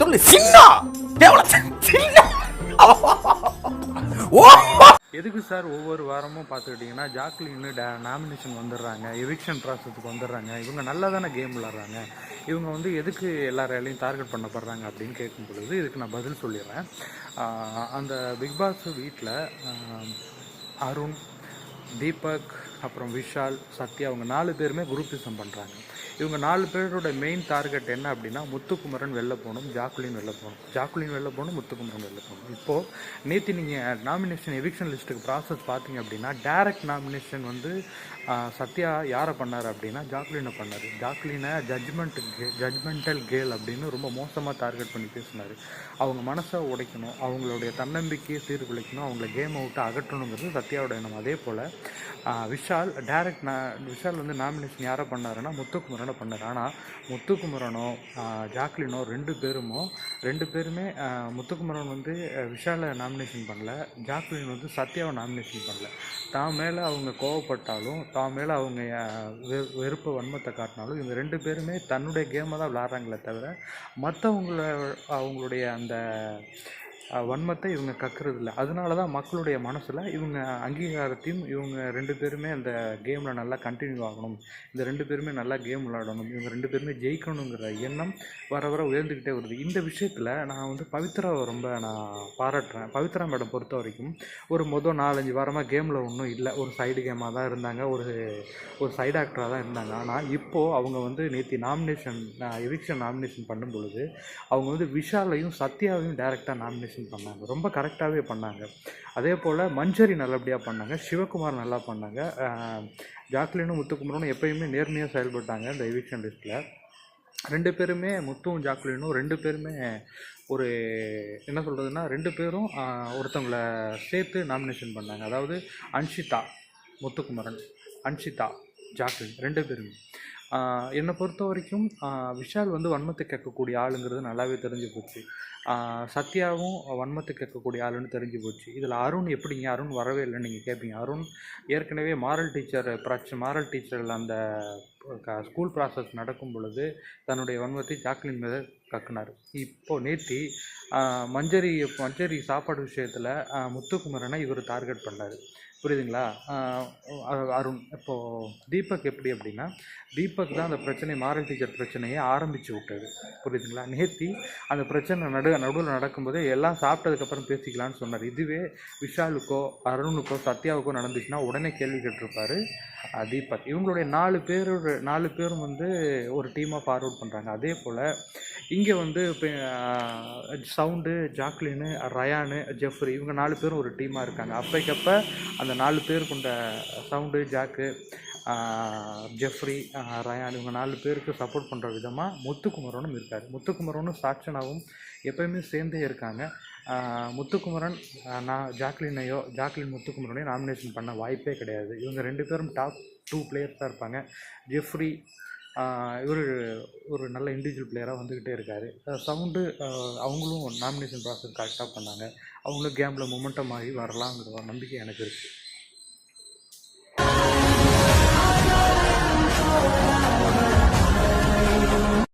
சொல்லு சின்ன? சின்ன? ஓ எதுக்கு சார் ஒவ்வொரு வாரமும் பார்த்துக்கிட்டிங்கன்னா ஜாக்லின்னு டே நாமினேஷன் வந்துடுறாங்க எவிக்ஷன் ப்ராசஸுக்கு வந்துடுறாங்க இவங்க நல்லா தானே கேம் விளாட்றாங்க இவங்க வந்து எதுக்கு எல்லாராலையும் டார்கெட் பண்ணப்படுறாங்க அப்படின்னு கேட்கும் பொழுது இதுக்கு நான் பதில் சொல்லிடுறேன். அந்த பிக்பாஸ் வீட்டில் அருண் தீபக் அப்புறம் விஷால் சத்யா அவங்க நாலு பேருமே குரூப்பிசம் பண்ணுறாங்க இவங்க நாலு பேரோட மெயின் டார்கெட் என்ன அப்படின்னா முத்துக்குமரன் வெளில போகணும் ஜாக்குலின் வெளில போகணும். ஜாக்குலின் வெளில போகணும் முத்துக்குமரன் வெளில போகணும். இப்போது நேற்று நீங்கள் நாமினேஷன் எவிக்ஷன் லிஸ்ட்டுக்கு ப்ராசஸ் பார்த்தீங்க அப்படின்னா டேரக்ட் நாமினேஷன் வந்து சத்யா யாரை பண்ணார் அப்படின்னா ஜாக்குலினை பண்ணார். ஜாக்லினை ஜட்ஜ்மெண்ட் ஜட்மெண்டல் கேல் அப்படின்னு ரொம்ப மோசமாக டார்கெட் பண்ணி பேசினார். அவங்க மனசை உடைக்கணும் அவங்களுடைய தன்னம்பிக்கையை சீர்குலைக்கணும் அவங்கள கேம் அவுட்டு அகற்றணுங்கிறது சத்யாவோட எண்ணம். அதே போல் விஷால் டேரக்ட் நான் விஷால் வந்து நாமினேஷன் யாரை பண்ணாருன்னா முத்துக்குமரன் பண்ணார். ஆனால் முத்துக்குமரனோ ஜாக்லினோ ரெண்டு பேருமோ ரெண்டு பேருமே முத்துக்குமரன் வந்து விஷாலை நாமினேஷன் பண்ணல. ஜாக்லின் வந்து சத்யாவை நாமினேஷன் பண்ணல. தான் மேலே அவங்க கோவப்பட்டாலும் தான் மேலே அவங்க அஹ், வெறுப்பு வன்மத்தை காட்டினாலும் இவங்க ரெண்டு பேருமே தன்னுடைய கேமை தான் விளாட்றாங்களே தவிர மற்றவங்கள அவங்களுடைய அந்த வன்மத்தை இவங்க கக்குறது இல்லை அதனால தான் மக்களுடைய மனசில் இவங்க அங்கீகாரத்தையும் இவங்க ரெண்டு பேருமே அந்த கேமில் நல்லா கண்டினியூ ஆகணும். இந்த ரெண்டு பேருமே நல்லா கேம் விளையாடணும். இவங்க ரெண்டு பேருமே ஜெயிக்கணுங்கிற எண்ணம் வர வர உயர்ந்துக்கிட்டே வருது. இந்த விஷயத்தில் நான் வந்து பவித்ராவை ரொம்ப நான் பாராட்டுறேன். பவித்ரா மேடம் பொறுத்த வரைக்கும் ஒரு மொதல் நாலஞ்சு வாரமாக கேமில் ஒன்றும் இல்லை. ஒரு சைடு கேமாக தான் இருந்தாங்க. ஒரு ஒரு சைடு ஆக்டராக தான் இருந்தாங்க. ஆனால் இப்போது அவங்க வந்து நேற்று நாமினேஷன் எவிக்ஷன் நாமினேஷன் பண்ணும் பொழுது அவங்க வந்து விஷாலையும் சத்யாவையும் டேரெக்டாக நாமினேஷன் பண்ணாங்க. ரொம்ப கரெக்டாகவே பண்ணாங்க. அதே போல் மஞ்சரி நல்லபடியாக பண்ணாங்க. சிவகுமார் நல்லா பண்ணாங்க. ஜாக்லினும் முத்துக்குமரனும் எப்பயுமே நேர்மையாக செயல்பட்டாங்க இந்த எவிக்ஷன் லிஸ்ட்டில் ரெண்டு பேருமே முத்துவும் ஜாக்லினும் ரெண்டு பேருமே ஒரு என்ன சொல்கிறதுன்னா ரெண்டு பேரும் ஒருத்தவங்களை ஒருத்தவங்கள சேர்த்து நாமினேஷன் பண்ணாங்க. அதாவது அன்ஷிதா முத்துக்குமரன் அன்ஷிதா ஜாக்லின் ரெண்டு பேருமே. என்னை பொறுத்த வரைக்கும் விஷால் வந்து வன்மத்தை கேட்கக்கூடிய ஆளுங்கிறது நல்லாவே தெரிஞ்சு போச்சு. சத்யாவும் வன்மத்தை கேட்கக்கூடிய ஆளுன்னு தெரிஞ்சு போச்சு. இதில் அருண் எப்படிங்க? அருண் வரவே இல்லைன்னு நீங்கள் கேட்பீங்க அருண் ஏற்கனவே மாரல் டீச்சர் பிரச்ச மாரல் டீச்சரில் அந்த ஸ்கூல் ப்ராசஸ் நடக்கும் பொழுது தன்னுடைய வன்மத்தை ஜாக்லின் மீது கக்குனார். இப்போ நேத்தி மஞ்சரி மஞ்சரி சாப்பாடு விஷயத்தில் முத்துக்குமரனை இவர் டார்கெட் பண்ணார். புரியுதுங்களா? அருண் இப்போது தீபக் எப்படி அப்படின்னா தீபக் தான் அந்த பிரச்சனை மாரல் டீச்சர் பிரச்சனையை ஆரம்பித்து விட்டது. புரியுதுங்களா? நேத்தி அந்த பிரச்சனை நடு நடுவில் நடக்கும்போதே எல்லாம் சாப்பிட்டதுக்கப்புறம் பேசிக்கலாம்னு சொன்னார். இதுவே விஷாலுக்கோ அருணுக்கோ சத்யாவுக்கோ நடந்துச்சுன்னா உடனே கேள்வி கேட்டிருப்பாரு தீபக். இவங்களுடைய நாலு பேரோட நாலு பேரும் வந்து ஒரு டீமாக ஃபார்வர்ட் பண்ணுறாங்க அதே போல் இங்கே வந்து இப்போ சவுண்டு ஜாக்லினு ரயானு ஜெஃப்ரி இவங்க நாலு பேரும் ஒரு டீமாக இருக்காங்க. அப்பைக்கப்போ அந்த நாலு பேர் கொண்ட சவுண்டு ஜாக்கு ஜெஃப்ரி ரயான் இவங்க நாலு பேருக்கு சப்போர்ட் பண்ணுற விதமாக முத்துக்குமரனும் இருக்கார். முத்துக்குமரனும் சாட்சனாவும் எப்பயுமே சேர்ந்தே இருக்காங்க. முத்துக்குமரன் நான் ஜாக்லினையோ ஜாக்லின் முத்துக்குமரனையோ நாமினேஷன் பண்ண வாய்ப்பே கிடையாது. இவங்க ரெண்டு பேரும் டாப் டூ பிளேயர்ஸாக இருப்பாங்க. ஜெஃப்ரி இவர் ஒரு நல்ல இண்டிவிஜுவல் பிளேயராக வந்துக்கிட்டே இருக்கார். சவுண்டு அவங்களும் நாமினேஷன் ப்ராசஸ் கரெக்டாக பண்ணாங்க. அவங்களும் கேமில் மொமெண்டம் ஆகி வரலாங்கிற நம்பிக்கை எனக்கு இருக்குது